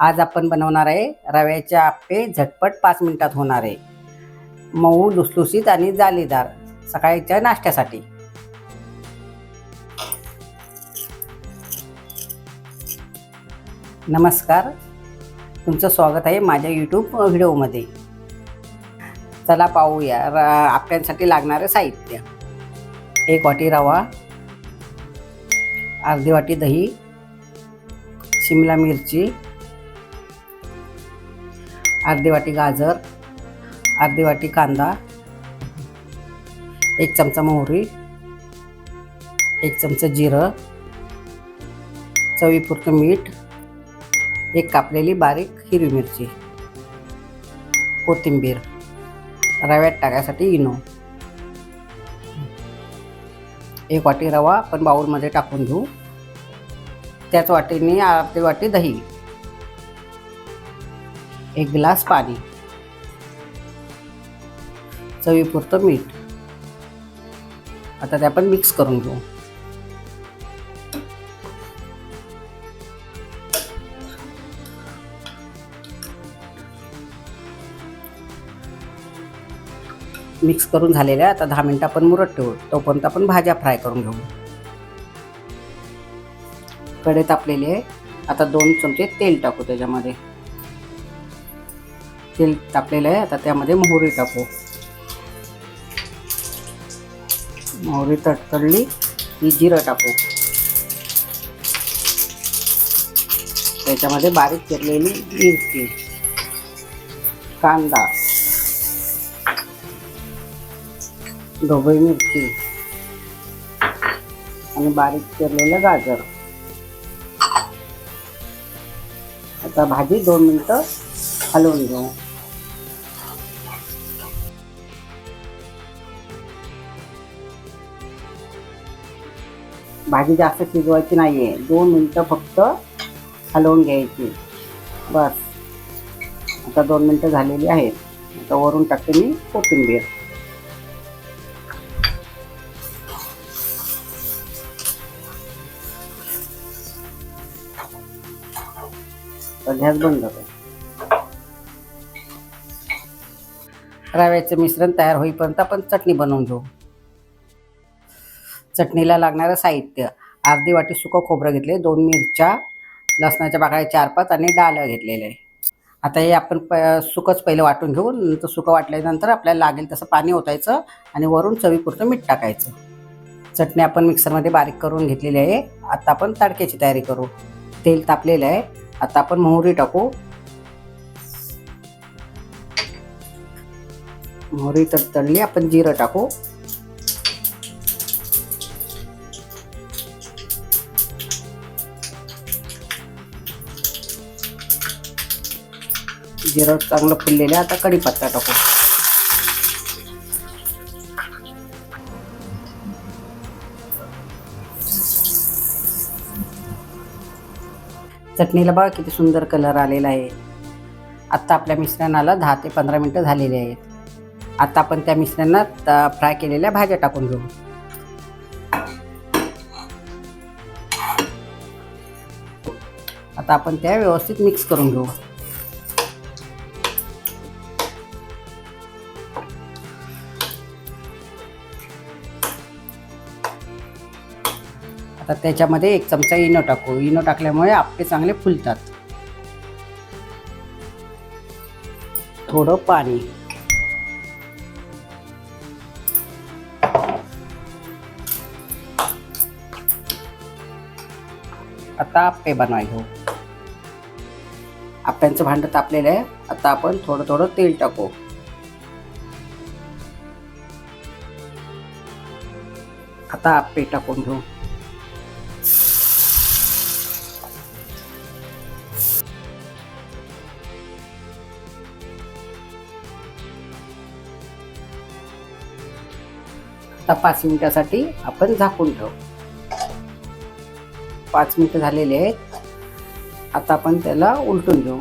आज आपण बनवणार आहे रव्याचे आप्पे झटपट पाच मिनिटात होणार आहे. मऊ लुसलुसीत आणि जालीदार सकाळच्या नाश्त्यासाठी. नमस्कार. तुमचं स्वागत आहे माझ्या यूट्यूब व्हिडिओमध्ये. चला पाहूया र आप्यांसाठी लागणारं साहित्य. एक वाटी रवा अर्धी वाटी दही शिमला मिरची अर्धी वाटी गाजर अर्धी वाटी कांदा एक चमचा मोहरी एक चमचा जिरं चवीपुरतं मीठ एक कापलेली बारीक हिरवी मिरची कोथिंबीर रव्यात टाकायसाठी इनो. एक वाटी रवा आपण बाऊलमध्ये टाकून घेऊ. त्याच वाटीने अर्धी वाटी दही. एक ग्लास पाणी. चवीपुरतं मीठ. आता ते आपण मिक्स करून घेऊ. मिक्स करून झालेल्या आता दहा मिनटं आपण मुरत ठेवू. तोपर्यंत आपण भाज्या फ्राय करून घेऊ. कडे तापलेले आहे आता दोन चमचे तेल टाकू त्याच्यामध्ये. तेल तापलेलं आहे. आता त्यामध्ये मोहरी टाकू. मोहरी तडतडली की जिरं टाकू. त्याच्यामध्ये बारीक चिरलेली मिरची कांदा ढोबळी मिरची आणि बारीक चिरलेलं गाजर. आता भाजी दोन मिनटं हलवून घेऊ. भाजी जास्त शिजवायची नाही आहे दोन मिनटं फक्त हलवून घ्यायची. बस. आता दोन मिनटं झालेली आहेत. आता वरून टाकते मी कोथिंबीर. सध्याच गॅस बंद रव्याचं मिश्रण तयार होईपर्यंत आपण चटणी बनवून घेऊ. चटणीला लागणारं साहित्य. अर्धी वाटी सुकं खोबरं घेतले दोन मिरच्या लसणाच्या बाकड्या चार पाच आणि डाळ घेतलेलं. आहे आता हे आपण प सुकंच पहिलं वाटून घेऊ नंतर सुकं वाटल्यानंतर आपल्याला लागेल तसं पाणी ओतायचं आणि वरून चवीपुरतं मीठ टाकायचं. चटणी आपण मिक्सरमध्ये बारीक करून घेतलेली आहे. आता आपण तडक्याची तयारी करू. तेल तापलेलं आहे. आता आपण मोहरी टाकू. मोहरी तडतडली आपण जिरं टाकू. जिरं चांगलं फुललेलं आहे. आता कढीपत्ता टाकू. चटणीला बघा किती सुंदर कलर आलेला आहे. आत्ता आपल्या मिश्रणाला दहा ते पंधरा मिनटं झालेली आहेत. आत्ता आपण त्या मिश्रणात फ्राय केलेल्या भाज्या टाकून घेऊ. आता आपण त्या व्यवस्थित मिक्स करून घेऊ. तर त्याच्यामध्ये एक चमचा इनो टाकू. इनो टाकल्यामुळे आपले चांगले फुलतात. थोडं पाणी. आता आप्पे बनवाय घेऊ. आप्यांचं भांडं तापलेलं आहे. आता आपण थोडं थोडं तेल टाकू. आता आप्पे टाकून घेऊ. आता पाच मिनिटासाठी आपण झाकून ठेवू. पाच मिनटं झालेली आहेत. आता आपण त्याला उलटून घेऊ.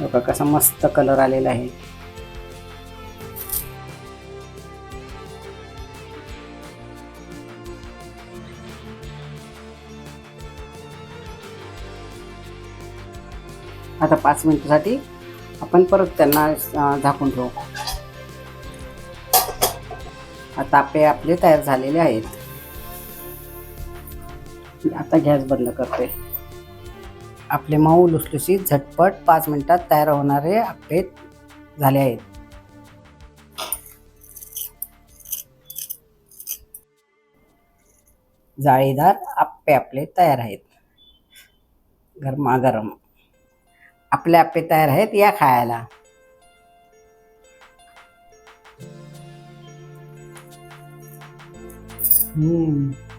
बघा कसा मस्त कलर आलेला आहे. आता पाच मिनिटासाठी आपण परत त्यांना झाकून ठेवू. आता आपे आपले तयार झालेले आहेत. आता गॅस बंद करते. आपले मऊ लुसलुसीत झटपट पाच मिनिटात तयार होणारे आपे झाले आहेत. जाळीदार आप्पे आपले तयार आहेत. गरमागरम. आपले आपे तयार आहेत या खायला. हम्म.